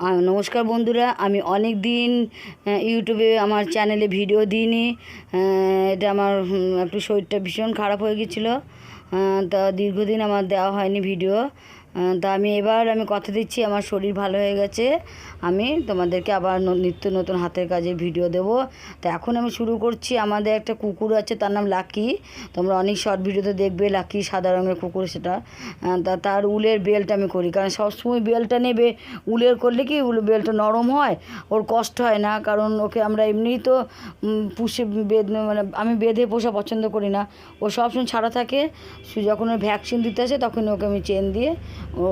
নমস্কার বন্ধুরা, আমি অনেক দিন ইউটিউবে আমার চ্যানেলে ভিডিও দিইনি। এটা আমার একটু শরীরটা ভীষণ খারাপ হয়ে গেছিল। তা দীর্ঘদিন আমার দেওয়া হয়নি ভিডিও। তা আমি এবার আমি কথা দিচ্ছি, আমার শরীর ভালো হয়ে গেছে। আমি তোমাদেরকে আবার নিত্য নতুন হাতের কাজে ভিডিও দেব। তা এখন আমি শুরু করছি। আমাদের একটা কুকুর আছে, তার নাম লাকি। তোমরা অনেক শর্ট ভিডিওতে দেখবে, লাকি সাদা রঙের কুকুর সেটা। তা তার উলের বেল্ট আমি করি, কারণ সবসময় বেলটা নেবে। উলের করলে কি, উল বেলটা নরম হয়, ওর কষ্ট হয় না। কারণ ওকে আমরা এমনিই তো পুষে, বেঁধে মানে আমি বেঁধে পোষা পছন্দ করি না। ও সবসময় ছাড়া থাকে। যখন ওর ভ্যাকসিন দিতে আসে তখন ওকে আমি চেন দিয়ে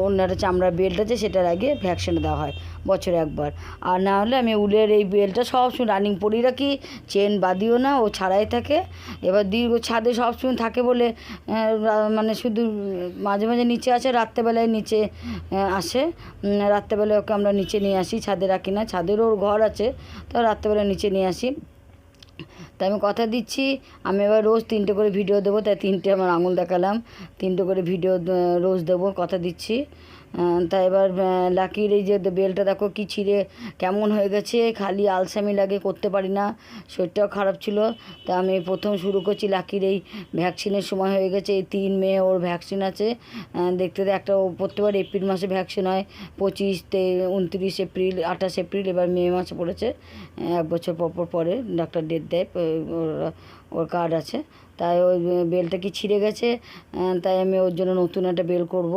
অন্য একটা চামড়ার বেল্ট আছে সেটার আগে ভ্যাকসিন দেওয়া হয়, বছরে একবার। আর না হলে আমি উলের এই বেল্টটা সবসময় রানিং পরিয়ে রাখি চেন বাদিও না, ও ছাড়াই থাকে। এবার দীর্ঘ ছাদে সবসময় থাকে বলে মানে শুধু মাঝে মাঝে নিচে আসে, রাত্রেবেলায় নিচে আসে। রাত্রেবেলায় ওকে আমরা নিচে নিয়ে আসি, ছাদে রাখি না। ছাদেরও ওর ঘর আছে, তো রাত্রেবেলায় নিচে নিয়ে আসি। তাই আমি কথা দিচ্ছি, আমি এবার রোজ তিনটে করে ভিডিও দেবো, তাই তিনটে আমার আঙুল দেখালাম, তিনটে করে ভিডিও রোজ দেবো, কথা দিচ্ছি। তা এবার লাকির এই যে বেলটা দেখো কি ছিঁড়ে, কেমন হয়ে গেছে, খালি আলসামি লাগে, করতে পারি না, শরীরটাও খারাপ ছিল। তা আমি প্রথম শুরু করছি লাকির এই ভ্যাকসিনের সময় হয়ে গেছে, এই তিন মে ওর ভ্যাকসিন আছে। দেখতে একটা প্রত্যেকবার এপ্রিল মাসে ভ্যাকসিন হয়, পঁচিশ তে, উনত্রিশ এপ্রিল, আঠাশ এপ্রিল, এবার মে মাসে পড়েছে। এক বছর পর পর ডাক্তার ডেট দেয় ওর কার্ড আছে। তাই ওই বেলটা কি ছিঁড়ে গেছে তাই আমি ওর জন্য নতুন একটা বেল করব।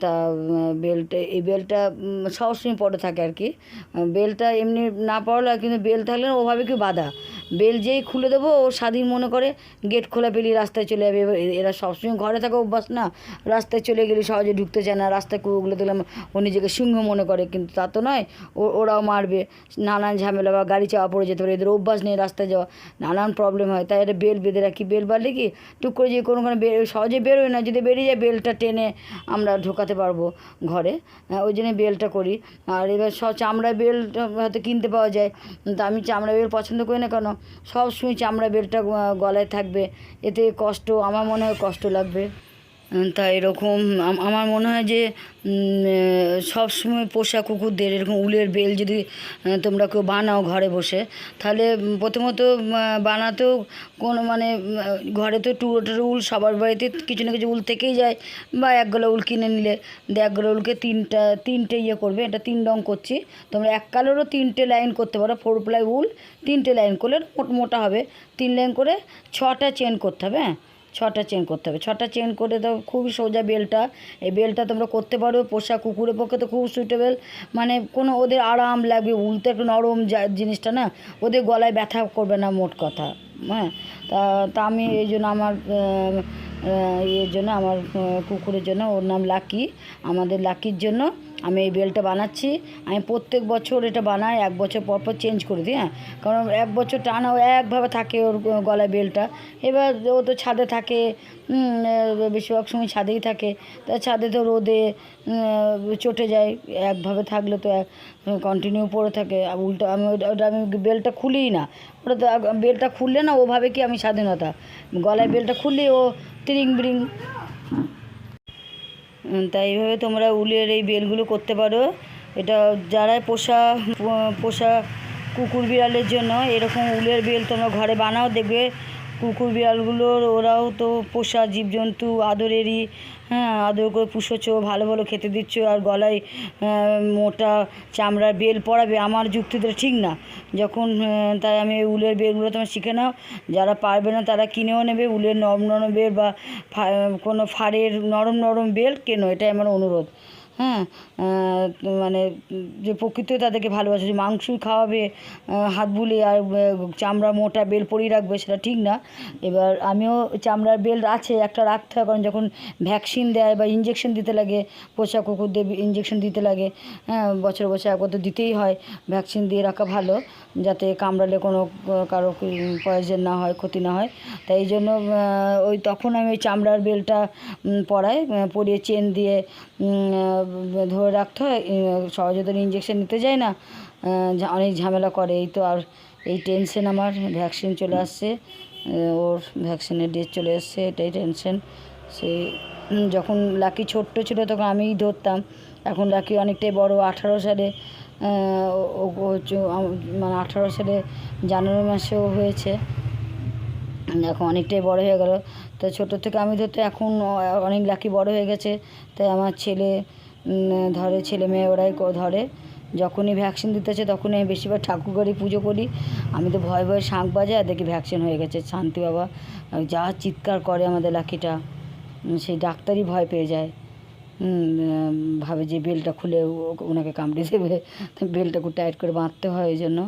তা বেল্ট বেলটা এই বেলটা উম, সবসময় পরে থাকে আর কি। বেল্টটা বেলটা এমনি না পড়লে কিন্তু বেল থাকলে ওভাবে কি বাধা। বেল যেই খুলে দেবো ও স্বাধীন মনে করে গেট খোলা পেলিয়ে রাস্তায় চলে যাবে। এবার এরা সবসময় ঘরে থাকা অভ্যাস না। রাস্তায় চলে গেলে সহজে ঢুকতে চায় না। রাস্তায় কুকুরগুলো দেখলাম ও নিজেকে সিংহ মনে করে কিন্তু তা তো নয়। ও ওরাও মারবে। নানান ঝামেলা বা গাড়ি চাওয়া পড়ে যেতে পারে। এদের অভ্যাস নেই রাস্তায় যাওয়া। নানান প্রবলেম হয়। তাই এটা বেল বেঁধে রাখি। বেল বাঁধলে কি? টুক করে যে কোনো কোনো সহজে বেরোয় না। যদি বেরিয়ে যায় বেলটা টেনে আমরা ঢোকাতে পারব ঘরে। আহ, ওই জন্য বেলটা করি। আর এবার সব চামড়া বেল হয়তো কিনতে পাওয়া যায়। তা আমি চামড়া বেল পছন্দ করি না কেন? সবসময় চামড়া বেলটা আহ, গলায় থাকবে। এতে কষ্ট আমার মনে হয় কষ্ট লাগবে। তা এরকম আমার মনে হয় যে সব সময় পোষা কুকুরদের, এরকম উলের বেল যদি তোমরা কেউ বানাও ঘরে বসে, তাহলে প্রথমত বানাতেও কোনো মানে ঘরে তো টুকরো উল সবার বাড়িতে কিছু না কিছু উল থেকেই যায়, বা এক গলা উল কিনে নিলে এক গলা উলকে তিনটা, তিনটে ইয়ে করবে, এটা তিন রং করছি, তোমরা এক কালারও তিনটে লাইন করতে পারো, ফোর প্লাই উল, তিনটে লাইন করলে মোটা হবে, তিন লাইন করে ছটা চেন করতে হবে হ্যাঁ? ছটা চেন করতে হবে। ছটা চেন করে তো খুবই সোজা বেলটা। এই বেলটা তোমরা করতে পারো পোষা কুকুরের পক্ষে তো খুব সুইটেবল মানে কোনো ওদের আরাম লাগবে উলতে একটু নরম জিনিসটা না, ওদের গলায় ব্যথা করবে না মোট কথা। হ্যাঁ তা তা আমি এই জন্য আমার ইয়ের জন্য আমার কুকুরের জন্য ওর নাম লাকি আমাদের লাকির জন্য আমি এই বেলটা বানাচ্ছি। আমি প্রত্যেক বছর এটা বানাই, এক বছর পর পর চেঞ্জ করে দিই হ্যাঁ। কারণ এক বছর টানা একভাবে থাকে ওর গলায় বেলটা। এবার ও তো ছাদে থাকে বেশিরভাগ সময় ছাদেই থাকে। তা ছাদে তো রোদে চটে যায়, একভাবে থাকলে তো কন্টিনিউ পড়ে থাকে। উল্টো আমি ওটা- আমি বেলটা খুলিই না। ওটা তো বেলটা খুললে না, ওভাবে কি আমি স্বাধীনতা? গলায় বেলটা খুললে ও তিরিং বিরিং তাই এইভাবে তোমরা উলের এই বেলগুলো করতে পারো। এটা যারাই পোষা পোষা কুকুর বিড়ালের জন্য এরকম উলের বেল তোমরা ঘরে বানাও, দেখবে কুকুর বিড়ালগুলোর, ওরাও তো পোষা জীবজন্তু, আদরেরই হ্যাঁ আদর করে পুষোছো, ভালো ভালো খেতে দিচ্ছ, আর গলায় মোটা চামড়ার বেল পড়াবে আমার যুক্তিটা ঠিক না। যখন তাই আমি উলের বেলগুলো তোমার শিখে নাও, যারা পারবে না তারা কিনেও নেবে, উলের নরম নরম বেল বা কোনো ফাড়ের নরম নরম বেল কেনো, এটাই আমার অনুরোধ। হ্যাঁ মানে যে প্রকৃতি তাদেরকে ভালোবাসে, যে মাংসই খাওয়াবে হাত বুলে আর চামড়া মোটা বেল পরিয়ে রাখবে, সেটা ঠিক না। এবার আমিও চামড়ার বেল আছে, একটা রাখতে হয়, কারণ যখন ভ্যাকসিন দেয় বা ইঞ্জেকশন দিতে লাগে, পোষা কুকুরদের ইঞ্জেকশন দিতে লাগে হ্যাঁ বছর বছর একবার তো দিতেই হয়, ভ্যাকসিন দিয়ে রাখা ভালো, যাতে কামড়ালে কোনো কারও পয়জন না হয়, ক্ষতি না হয়। তাই এই জন্য ওই তখন আমি ওই চামড়ার বেলটা পরাই পরিয়ে চেন দিয়ে ধরে রাখতে হয় সহজে তো ইঞ্জেকশন নিতে যায় না অনেক ঝামেলা করে এই তো আর এই টেনশন আমার ভ্যাকসিন চলে আসছে ওর ভ্যাকসিনের ডেট চলে এসছে এটাই টেনশন উম, যখন লাকি ছোট্ট ছিল তখন আমিই ধরতাম এখন লাকি অনেকটাই বড় আঠারো সালে মানে আঠারো সালে জানুয়ারি মাসেও হয়েছে এখন অনেকটাই বড় হয়ে গেল তো ছোটো থেকে আমি ধরতে এখন অনেক লাকি বড় হয়ে গেছে তাই আমার ছেলে ধরে ছেলে মেয়ে ওরাই ধরে। যখনই ভ্যাকসিন দিতে দিতেছে তখনই আমি বেশিরভাগ ঠাকুর পুজো করি। আমি তো ভয় ভয়ে শাঁখ বাজে আর দেখি ভ্যাকসিন হয়ে গেছে। শান্তি বাবা যা চিৎকার করে আমাদের উম, সেই ডাক্তারই ভয় পেয়ে যায়। ভাবে যে বেলটা খুলে ওনাকে কামড়ে দেবে বেলটা খুব টাইট করে বাঁধতে হয় ওই জন্য।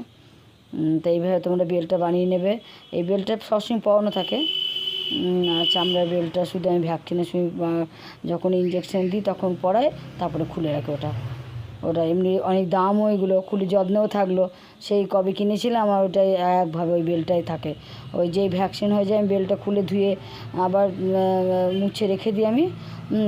তো এইভাবে তোমরা বেলটা বানিয়ে নেবে। এই বেলটা সবসময় পরানো থাকে। চামড়ার বেলটা শুধু আমি ভ্যাকসিনের সময় যখন ইঞ্জেকশন দিই তখন পরাই তারপরে খুলে রাখি ওটা। ওটা এমনি অনেক দামও ওইগুলো খুলে যত্নেও থাকল। সেই কবে কিনেছিলাম আর ওটাই একভাবে ওই বেলটাই থাকে। ওই যেই ভ্যাকসিন হয়ে যায়, আমি বেলটা খুলে ধুয়ে আবার মুছে রেখে দিই আমি।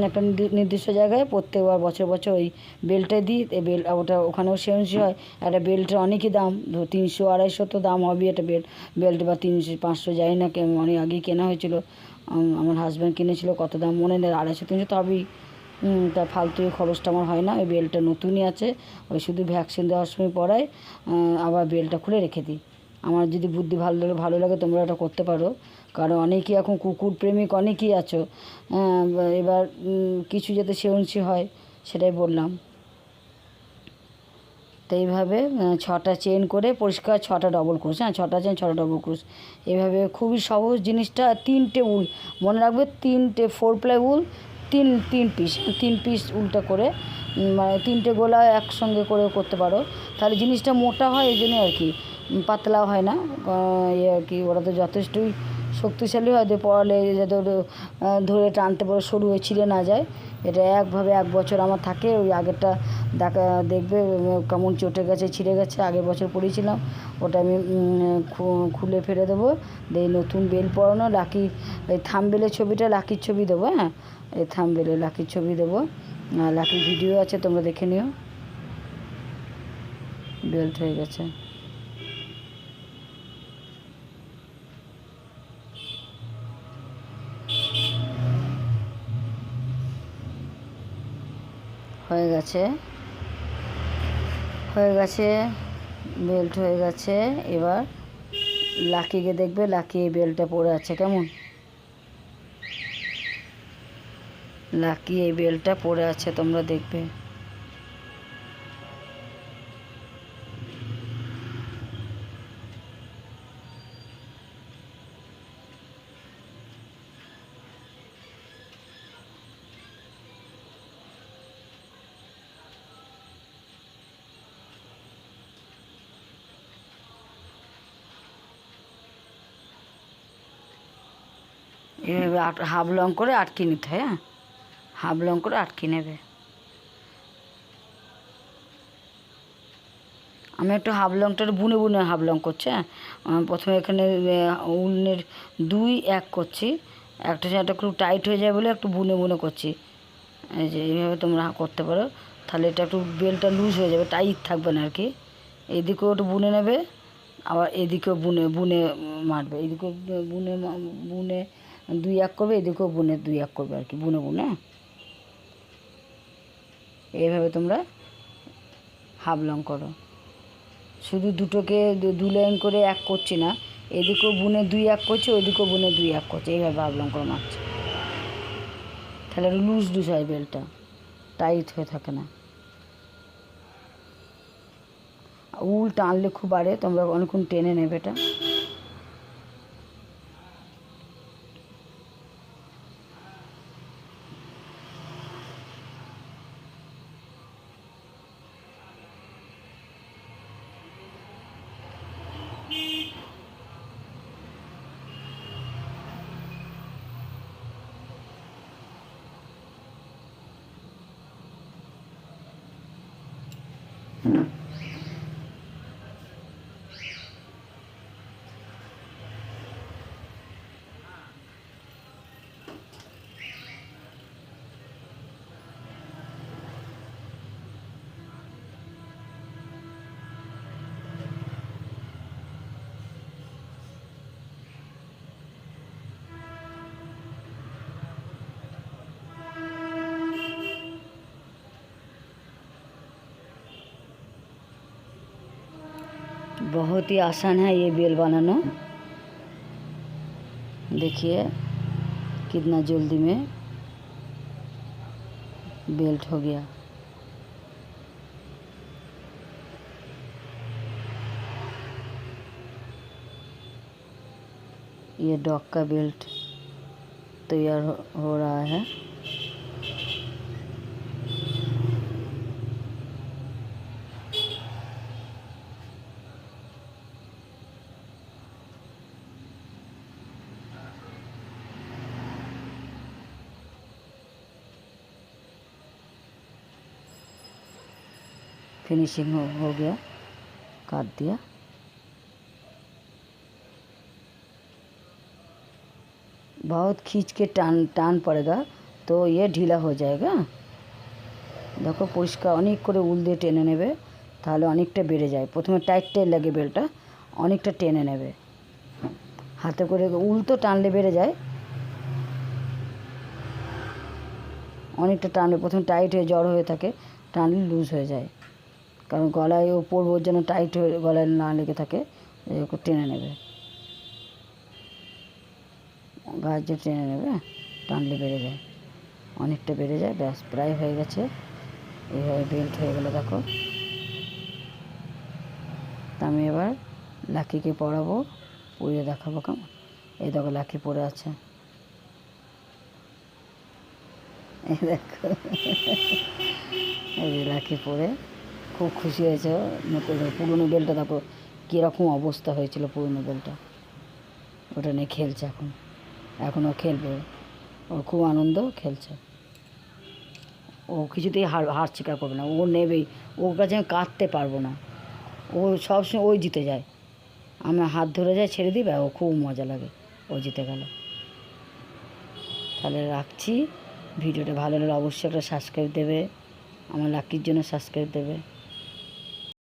একটা নির্দি- নির্দিষ্ট জায়গায় প্রত্যেকবার বছর বছর ওই বেলটাই দিই। বেল, ওটা ওখানেও সেন্সি হয়। একটা বেল্টের অনেকই দাম তিনশো, আড়াইশো তো দাম হবে একটা বেল্ট বেল্ট বা তিনশো, পাঁচশো, যাই না অনেক আগেই কেনা হয়েছিল। আমার হাজব্যান্ড কিনেছিল, কত দাম মনে নেই, আড়াইশো, তিনশো তো হবেই। তা ফালতু খরচটা আমার হয় না, ওই বেলটা নতুনই আছে, ওই শুধু ভ্যাকসিন দেওয়ার সময় পরাই আবার বেলটা খুলে রেখে দিই। আমার যদি বুদ্ধি ভালো লাগে ভালো লাগে তোমরা এটা করতে পারো। কারণ অনেকেই এখন কুকুর প্রেমিক অনেকেই আছো এবার কিছু যাতে সেউন্সি হয়, সেটাই বললাম। তো এইভাবে ছটা চেন করে পরিষ্কার ছটা ডবল ক্রুশ হ্যাঁ ছটা চেন ছটা ডবল ক্রুশ এইভাবে খুবই সহজ জিনিসটা, তিনটে উল মনে রাখবে তিনটে ফোর প্লাই উল তিন তিন পিস তিন পিস উলটা করে মানে তিনটে গোলা একসঙ্গে করে করতে পারো। তাহলে জিনিসটা মোটা হয়, এই জন্যই আর কি। পাতলা হয় না। ইয়ে আর কি, ওরা তো যথেষ্টই শক্তিশালী হয়। পড়ালে যাতে ধরে টানতে পারে, সরু হয়ে ছিঁড়ে না যায়। এটা একভাবে এক বছর আমার থাকে। ওই আগেরটা দেখা, দেখবে কেমন চটে গেছে, ছিঁড়ে গেছে, আগের বছর পড়েছিলাম। ওটা আমি খুলে ফেলে দেবো। দিয়ে নতুন বেল পরানো, লাকি, এই থামবেলের ছবিটা, লাকির ছবি দেবো হ্যাঁ? এই থামবেলে লাকির ছবি দেবো। লাকির ভিডিও আছে, তোমরা দেখে নিও। বেল্ট হয়ে গেছে। হয়ে গেছে। হয়ে গেছে। বেল্ট হয়ে গেছে। এবার লাকিকে দেখবে। লাকি এই বেল্টটা পরে আছে। কেমন? লাকি এই বেলটা পড়ে আছে তোমরা দেখবে। এভাবে হাফ লং করে আটকে নিতে হ্যাঁ? হাফ লং করে আটকে নেবে। আমি একটু হাফ লংটা বুনে বুনে হাফ লং করছি হ্যাঁ। প্রথমে এখানে উলের দুই এক করছি, একটা একটা খুব টাইট হয়ে যায় বলে একটু বুনে বুনে করছি। এই যে এইভাবে তোমরা করতে পারো, তাহলে এটা একটু বেলটা লুজ হয়ে যাবে, টাইট থাকবে না আর কি এদিকেও একটু বুনে নেবে, আবার এদিকেও বুনে বুনে মারবে। এদিকেও বুনে বুনে দুই এক করবে, এদিকেও বুনে দুই এক করবে আর কি বুনে বুনে হ্যাঁ? এইভাবে তোমরা হাফ লং করো। শুধু দুটোকে দু- লাইন করে এক করছি না, এদিকেও বুনে দুই এক করছে, ওইদিকেও বুনে দুই এক করছে, এইভাবে হাফ লং করে মারছে। তাহলে লুজ লুজ হয় বেলটা টাইট হয়ে থাকে না। উল টানলে খুব বাড়ে, তোমরা অনেকক্ষণ টেনে নেবে এটা। बहुत ही आसान है ये बेल बनाना। देखिए कितना जल्दी में बेल्ट हो गया। ये डॉग का बेल्ट तैयार हो, रहा है। फिनिशिंग हो, हो गया काट दिया बहुत खींच के टान टान पड़ेगा तो ये ঢিলা হয়ে যায়গা দেখো পরিষ্কার অনেক করে উল দিয়ে টেনে নেবে তাহলে অনেকটা বেড়ে যায় প্রথমে টাইট টাইট লাগে বেলটা অনেকটা টেনে নেবে হাতে করে উল তো টানলে বেড়ে যায় অনেকটা টানলে প্রথমে টাইট হয়ে জ্বর হয়ে থাকে টানলে লুজ হয়ে যায় কারণ গলায় ও পরবো যেন টাইট হয়ে গলায় না লেগে থাকে টেনে নেবে। গাছ যে টেনে নেবে, টানলে বেড়ে যায়। অনেকটা বেড়ে যায়, ব্যাস, প্রায় হয়ে গেছে। এইভাবে বেল্ট হয়ে গেলে, দেখো। তা আমি এবার লাকিকে পরাবো, পরিয়ে দেখাবো কেমন। এই দেখো, লাকি পরে আছে। এই দেখো। এই লাকি পরে খুব খুশি হয়েছে। ও। পুরনো বেলটা দেখো, কীরকম অবস্থা হয়েছিল পুরনো বেলটা ওটা নিয়ে খেলছে এখন। এখনও খেলবে। ওর খুব আনন্দ, খেলছে। ও কিছুতেই হার হার স্বীকার করবে না। ও নেবেই ওর কাছে আমি কাঁদতে পারব না। ও সবসময় ওই জিতে যায়। আমার হাত ধরে যায় ছেড়ে দিবে ও খুব মজা লাগে। ও জিতে গেল। তাহলে রাখছি। ভিডিওটা ভালো লাগলে অবশ্যই একটা সাবস্ক্রাইব দেবে। আমার লাকির জন্য সাবস্ক্রাইব দেবে।